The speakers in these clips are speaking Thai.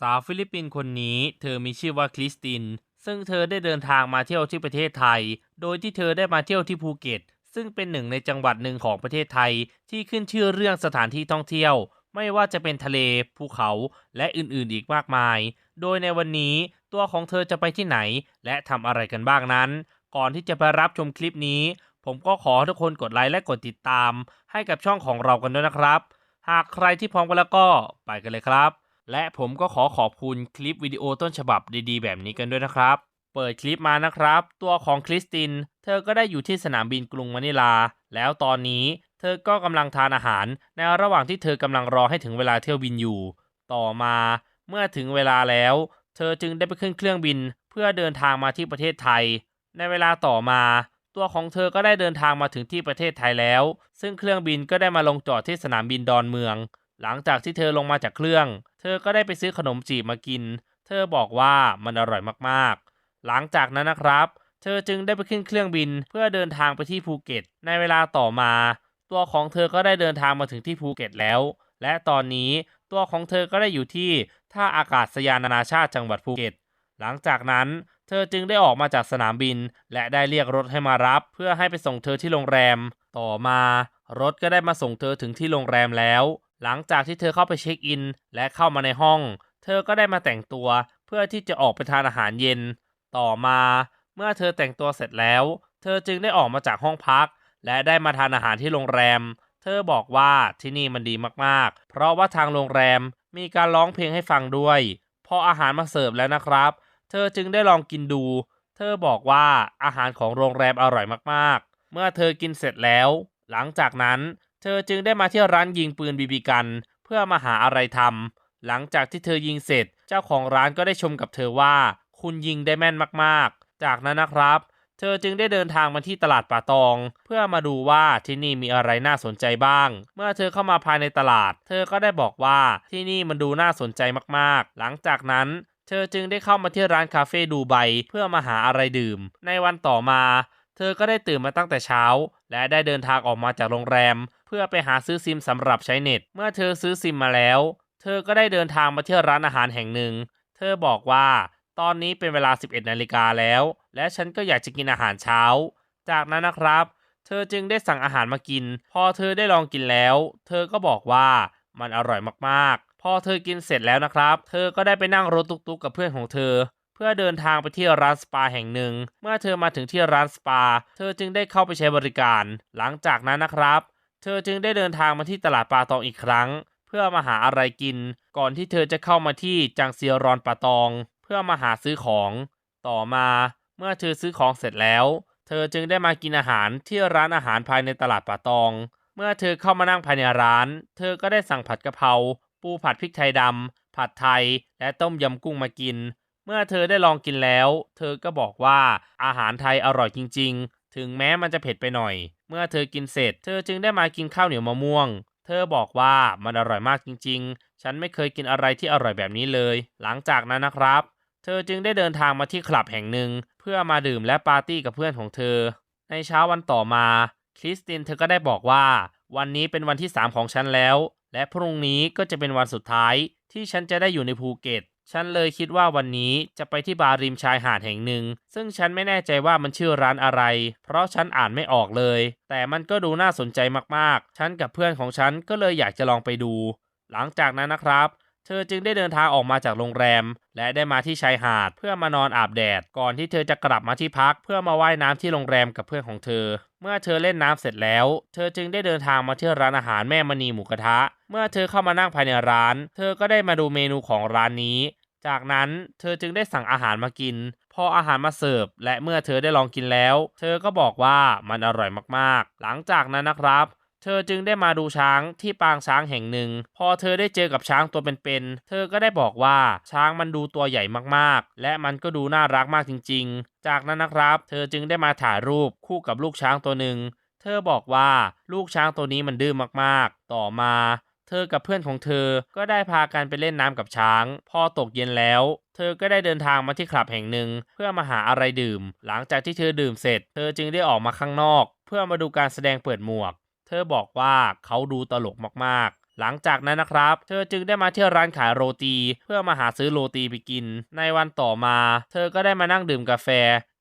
สาวฟิลิปปินส์คนนี้เธอมีชื่อว่าคริสติน ซึ่งเธอได้เดินทางมาเที่ยวที่ประเทศไทย โดยที่เธอได้มาเที่ยวที่ภูเก็ต ซึ่งเป็นหนึ่งในจังหวัดหนึ่งของประเทศไทย ที่ขึ้นชื่อเรื่องสถานที่ท่องเที่ยว ไม่ว่าจะเป็นทะเล ภูเขาและอื่นๆอีกมากมาย โดยในวันนี้ตัวของเธอจะไปที่ไหน และทำอะไรกันบ้างนั้น ก่อนที่จะไปรับชมคลิปนี้ ผมก็ขอทุกคนกดไลค์และกดติดตาม ให้กับช่องของเรากันด้วยนะครับ หากใครที่พร้อมกันแล้วก็ไปกันเลยครับ และผมก็ขอขอบคุณคลิปวิดีโอต้นฉบับดีๆ แบบนี้กันด้วยนะครับ เปิดคลิปมานะครับ ตัวของคริสติน เธอก็ได้อยู่ที่สนามบินกรุงมะนิลา แล้วตอนนี้เธอก็กำลังทานอาหาร ในระหว่างที่เธอกำลังรอให้ถึงเวลาเที่ยวบินอยู่ ต่อมาเมื่อถึงเวลาแล้ว เธอจึงได้ไปขึ้นเครื่องบิน เพื่อเดินทางมาที่ประเทศไทย ในเวลาต่อมา ตัวของเธอก็ได้เดินทางมาถึงที่ประเทศไทยแล้ว ซึ่งเครื่องบินก็ได้มาลงจอดที่สนามบินดอนเมือง หลังจากที่เธอลงมาจากเครื่อง เธอก็ได้ไปซื้อขนมจีบมากิน เธอบอกว่ามันอร่อยมากๆ หลังจากนั้นนะครับ เธอจึงได้ไปขึ้นเครื่องบินเพื่อเดินทางไปที่ภูเก็ต ในเวลาต่อมา ตัวของเธอก็ได้เดินทางมาถึงที่ภูเก็ตแล้ว และตอนนี้ตัวของเธอก็ได้อยู่ที่ท่าอากาศยานนานาชาติจังหวัดภูเก็ต หลังจากนั้นเธอจึงได้ออกมาจากสนามบิน และได้เรียกรถให้มารับ เพื่อให้ไปส่งเธอที่โรงแรม ต่อมารถก็ได้มาส่งเธอถึงที่โรงแรมแล้ว หลังจากที่เธอเข้าไปเช็คอิน และเข้ามาในห้อง เธอก็ได้มาแต่งตัวเพื่อที่จะออกไปทานอาหารเย็น ต่อมาเมื่อเธอแต่งตัวเสร็จแล้ว เธอจึงได้ออกมาจากห้องพัก และได้มาทานอาหารที่โรงแรม เธอบอกว่าที่นี่มันดีมากๆ เพราะว่าทางโรงแรมมีการร้องเพลงให้ฟังด้วย พออาหารมาเสิร์ฟแล้วนะครับ เธอจึงได้ลองกินดู เธอบอกว่าอาหารของโรงแรมอร่อยมากๆ เมื่อเธอกินเสร็จแล้ว หลังจากนั้น เธอจึงได้มาที่ร้านยิงปืนบีบีกัน เพื่อมาหาอะไรทำหลังจากที่เธอยิงเสร็จ เจ้าของร้านก็ได้ชมกับเธอว่า คุณยิงได้แม่นมากๆ จากนั้นนะครับ เธอจึงได้เดินทางมาที่ตลาดป่าตอง เพื่อมาดูว่าที่นี่มีอะไรน่าสนใจบ้าง เมื่อเธอเข้ามาภายในตลาด เธอก็ได้บอกว่าที่นี่มันดูน่าสนใจมากๆ หลังจากนั้นเธอจึงได้เข้ามาที่ร้านคาเฟ่ดูไบเพื่อมาหาอะไรดื่ม ในวันต่อมา เธอก็ได้ตื่นมาตั้งแต่เช้า และได้เดินทางออกมาจากโรงแรม เพื่อไปหาซื้อซิมสำหรับใช้เน็ต เมื่อเธอซื้อซิมมาแล้ว เธอก็ได้เดินทางมาที่ร้านอาหารแห่งหนึ่ง เธอบอกว่า ตอนนี้เป็นเวลา 11 นาฬิกาแล้ว และฉันก็อยากจะกินอาหารเช้า จากนั้นนะครับ เธอจึงได้สั่งอาหารมากิน พอเธอได้ลองกินแล้ว เธอก็บอกว่ามันอร่อยมากๆ พอเธอกินเสร็จแล้วนะครับ เธอก็ได้ไปนั่งรถตุ๊กๆกับเพื่อนของเธอ เพื่อเดินทางไปที่ร้านสปาแห่งหนึ่ง เมื่อเธอมาถึงที่ร้านสปา เธอจึงได้เข้าไปใช้บริการ หลังจากนั้นนะครับ เธอจึงได้เดินทางมาที่ตลาดปาตองอีกครั้ง เพื่อมาหาอะไรกิน ก่อนที่เธอจะเข้ามาที่จังเซียรอนปาตอง เพื่อมาหาซื้อของ ต่อมาเมื่อเธอซื้อของเสร็จแล้ว เธอจึงได้มากินอาหารที่ร้านอาหารภายในตลาดปาตอง เมื่อเธอเข้ามานั่งภายในร้าน เธอก็ได้สั่งผัดกะเพราปูผัดพริกไทยดำผัดไทย และต้มยำกุ้งมากิน เมื่อเธอได้ลองกินแล้ว เธอก็บอกว่าอาหารไทยอร่อยจริง ๆ ถึงแม้มันจะเผ็ดไปหน่อย เมื่อเธอกินเสร็จ เธอจึงได้มากินข้าวเหนียวมะม่วง เธอบอกว่ามันอร่อยมากจริง ๆ ฉันไม่เคยกินอะไรที่อร่อยแบบนี้เลย หลังจากนั้นนะครับ เธอจึงได้เดินทางมาที่คลับแห่งหนึ่ง เพื่อมาดื่มและปาร์ตี้กับเพื่อนของเธอ ในเช้าวันต่อมา คริสตินเธอก็ได้บอกว่า วันนี้เป็นวันที่ 3 ของฉันแล้ว และพรุ่งนี้ก็จะเป็นวันสุดท้ายที่ฉันจะได้อยู่ในภูเก็ตฉันเลยคิดว่าวันนี้จะไปที่บาร์ริมชายหาดแห่งหนึ่ง ซึ่งฉันไม่แน่ใจว่ามันชื่อร้านอะไร เพราะฉันอ่านไม่ออกเลย แต่มันก็ดูน่าสนใจมากๆ ฉันกับเพื่อนของฉันก็เลยอยากจะลองไปดู หลังจากนั้นนะครับ เธอจึงได้เดินทางออกมาจากโรงแรม และได้มาที่ชายหาดเพื่อมานอนอาบแดด ก่อนที่เธอจะกลับมาที่พักเพื่อมาว่ายน้ำที่โรงแรมกับเพื่อนของเธอ เมื่อเธอเล่นน้ำเสร็จแล้ว เธอจึงได้เดินทางมาที่ร้านอาหารแม่มณีหมูกระทะ เมื่อเธอเข้ามานั่งภายในร้าน เธอก็ได้มาดูเมนูของร้านนี้ จากนั้นเธอจึงได้สั่งอาหารมากิน พออาหารมาเสิร์ฟ และเมื่อเธอได้ลองกินแล้ว เธอก็บอกว่ามันอร่อยมากๆ หลังจากนั้นนะครับ เธอจึงได้มาดูช้างที่ปางช้างแห่งหนึ่ง พอเธอได้เจอกับช้างตัวเป็นๆ เธอก็ได้บอกว่าช้างมันดูตัวใหญ่มากๆ และมันก็ดูน่ารักมากจริง ๆ จากนั้นนะครับ เธอจึงได้มาถ่ายรูปคู่กับลูกช้างตัวหนึ่ง เธอบอกว่าลูกช้างตัวนี้มันดื้อมากๆ ต่อมา เธอกับเพื่อนของเธอก็ได้พากันไปเล่นน้ำกับช้าง พอตกเย็นแล้ว เธอก็ได้เดินทางมาที่คลับแห่งหนึ่ง เพื่อมาหาอะไรดื่ม หลังจากที่เธอดื่มเสร็จ เธอจึงได้ออกมาข้างนอก เพื่อมาดูการแสดงเปิดหมวก เธอบอกว่าเขาดูตลกมากๆหลังจากนั้นนะครับ เธอจึงได้มาเที่ยวร้านขายโรตี เพื่อมาหาซื้อโรตีไปกิน ในวันต่อมา เธอก็ได้มานั่งดื่มกาแฟ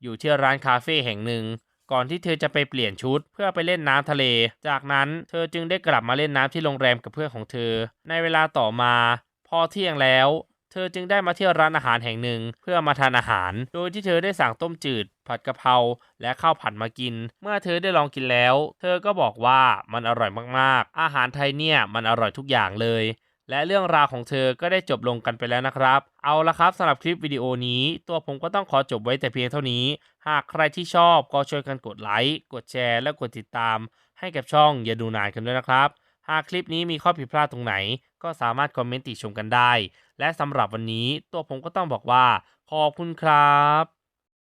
อยู่ที่ร้านคาเฟ่แห่งหนึ่ง ก่อนที่เธอจะไปเปลี่ยนชุดเพื่อไปเล่นน้ำทะเล จากนั้นเธอจึงได้กลับมาเล่นน้ำที่โรงแรมกับเพื่อนของเธอ ในเวลาต่อมา พอเที่ยงแล้ว เธอจึงได้มาเที่ยวร้านอาหารแห่งหนึ่งเพื่อมาทานอาหาร โดยที่เธอได้สั่งต้มจืด ผัดกะเพราและข้าวผัดมากิน เมื่อเธอได้ลองกินแล้ว เธอก็บอกว่ามันอร่อยมากๆ อาหารไทยเนี่ยมันอร่อยทุกอย่างเลย และเรื่องราวของเธอก็ได้จบลงกันไปแล้วนะครับ เอาละครับสำหรับคลิปวิดีโอนี้ ตัวผมก็ต้องขอจบไว้แต่เพียงเท่านี้ หากใครที่ชอบก็ช่วยกันกดไลค์ กดแชร์ และกดติดตาม ให้กับช่องอย่าดูนานกันด้วยนะครับ หากคลิปนี้มีข้อผิดพลาดตรงไหน ก็สามารถคอมเมนต์ติชมกันได้ และสำหรับวันนี้ตัวผมก็ต้องบอกว่า ขอบคุณครับ